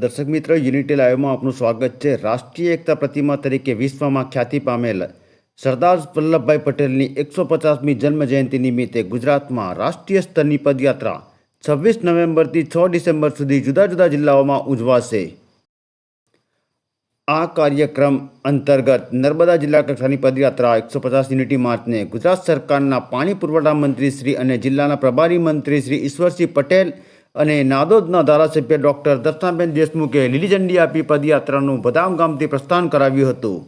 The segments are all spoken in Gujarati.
દર્શક મિત્ર, યુનિટી લાઈવમાં આપનું સ્વાગત છે. રાષ્ટ્રીય એકતા પ્રતિમા તરીકે વિશ્વમાં ખ્યાતિ પામેલ સરદાર વલ્લભભાઈ પટેલની એકસો પચાસમી જન્મ જયંતિ નિમિત્તે ગુજરાતમાં રાષ્ટ્રીય સ્તરની પદયાત્રા છવ્વીસ નવેમ્બરથી છ ડિસેમ્બર સુધી જુદા જુદા જિલ્લાઓમાં ઉજવાશે. આ કાર્યક્રમ અંતર્ગત નર્મદા જિલ્લા કક્ષાની પદયાત્રા એકસો પચાસ યુનિટી માર્ચને ગુજરાત સરકારના પાણી પુરવઠા મંત્રી શ્રી અને જિલ્લાના પ્રભારી મંત્રી શ્રી ઈશ્વરસિંહ પટેલ અને નાદોદના ધારાસભ્ય ડૉક્ટર દર્શનાબેન દેશમુખે લીલી ઝંડી આપી પદયાત્રાનું બદામ ગામથી પ્રસ્થાન કરાવ્યું હતું.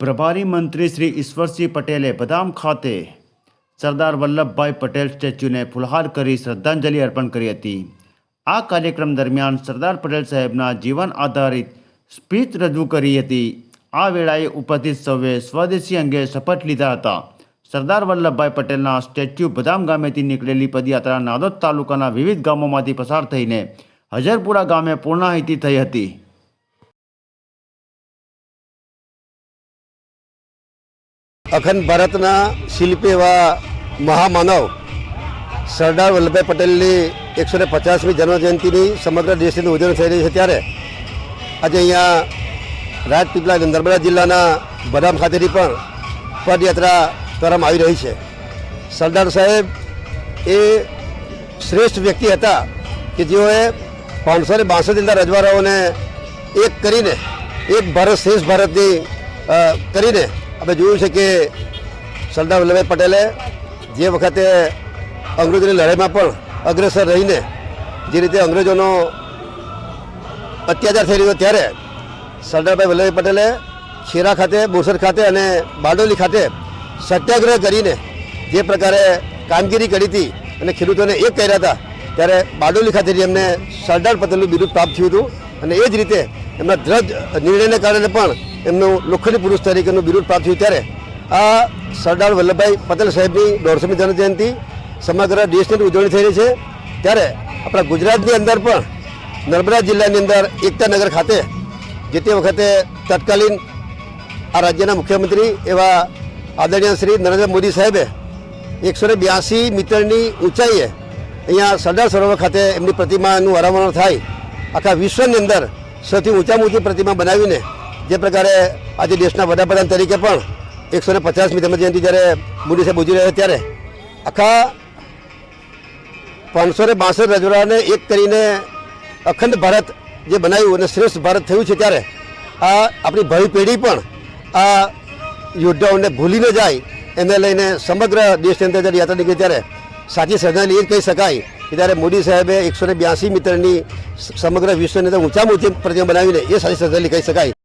પ્રભારી મંત્રી શ્રી ઈશ્વરસિંહ પટેલે બદામ ખાતે સરદાર વલ્લભભાઈ પટેલ સ્ટેચ્યુને ફુલહાર કરી શ્રદ્ધાંજલિ અર્પણ કરી હતી. આ કાર્યક્રમ દરમિયાન સરદાર પટેલ સાહેબના જીવન આધારિત સ્પીચ રજૂ કરી હતી. આ વેળાએ ઉપસ્થિત સૌએ સ્વદેશી અંગે શપથ લીધા હતા. સરદાર વલ્લભભાઈ પટેલના સ્ટેચ્યુ બદામ ગામેથી નીકળેલી પદયાત્રા નાદોદ તાલુકાના વિવિધ ગામોમાંથી પસાર થઈને હજરપુરા ગામે પૂર્ણાહિતી થઈ હતી. અખંડ ભારતના શિલ્પી એવા મહામાનવ સરદાર વલ્લભભાઈ પટેલની એકસો ને પચાસમી જન્મજયંતિની સમગ્ર દેશની ઉજવણી થઈ રહી છે ત્યારે આજે અહીંયા રાજપીપળા નર્મદા જિલ્લાના બદામ ખાતેથી પણ પદયાત્રા કરવામાં આવી રહી છે. સરદાર સાહેબ એ શ્રેષ્ઠ વ્યક્તિ હતા કે જેઓએ પાંચસો ને બાસઠ જેટલા રજવાડાઓને એક કરીને, એક ભારત શ્રેષ્ઠ ભારતની કરીને આપણે જોયું છે કે સરદાર વલ્લભભાઈ પટેલે જે વખતે અંગ્રેજોની લડાઈમાં પણ અગ્રેસર રહીને જે રીતે અંગ્રેજોનો અત્યાચાર થઈ રહ્યો ત્યારે સરદારભાઈ વલ્લભભાઈ પટેલે ખેરા ખાતે બોરસદ ખાતે અને બારડોલી ખાતે સત્યાગ્રહ કરીને જે પ્રકારે કામગીરી કરી હતી અને ખેડૂતોને એક કર્યા હતા, ત્યારે બારડોલી ખાતેથી એમને સરદાર પટેલનું બિરુદ પ્રાપ્ત થયું હતું અને એ જ રીતે એમના દ્રઢ નિર્ણયને કારણે પણ એમનું લોખંડી પુરુષ તરીકેનું બિરુદ પ્રાપ્ત થયું. ત્યારે આ સરદાર વલ્લભભાઈ પટેલ સાહેબની દોઢસોમી જન્મજયંતિ સમગ્ર દેશની ઉજવણી થઈ રહી છે. ત્યારે આપણા ગુજરાતની અંદર પણ નર્મદા જિલ્લાની અંદર એકતા નગર ખાતે જે તે વખતે તત્કાલીન આ રાજ્યના મુખ્યમંત્રી એવા આદરણીય શ્રી નરેન્દ્ર મોદી સાહેબે એકસો ને બ્યાસી મીટરની ઊંચાઈએ અહીંયા સરદાર સરોવર ખાતે એમની પ્રતિમાનું અનાવરણ થાય, આખા વિશ્વની અંદર સૌથી ઊંચામાં ઊંચી પ્રતિમા બનાવીને જે પ્રકારે આજે દેશના વડાપ્રધાન તરીકે પણ એકસો ને પચાસમી જન્મજયંતિ જ્યારે મોદી સાહેબ ઉજવી રહ્યા ત્યારે આખા પાંચસો ને બાસઠ રજવાડાને એક કરીને અખંડ ભારત જે બનાવ્યું અને શ્રેષ્ઠ ભારત થયું છે ત્યારે આ આપણી ભાવિ પેઢી પણ આ યોદ્ધાઓને ભૂલીને જાય, એને લઈને સમગ્ર દેશની અંદર જ્યારે યાત્રા નીકળી ત્યારે સાચી શ્રદ્ધાંજલિ એ જ કહી શકાય કે ત્યારે મોદી સાહેબે એકસો ને બ્યાસી મીટરની સમગ્ર વિશ્વની અંદર ઊંચામાં ઊંચી પ્રતિમા બનાવીને એ સાચી શ્રદ્ધાંજલિ કહી શકાય.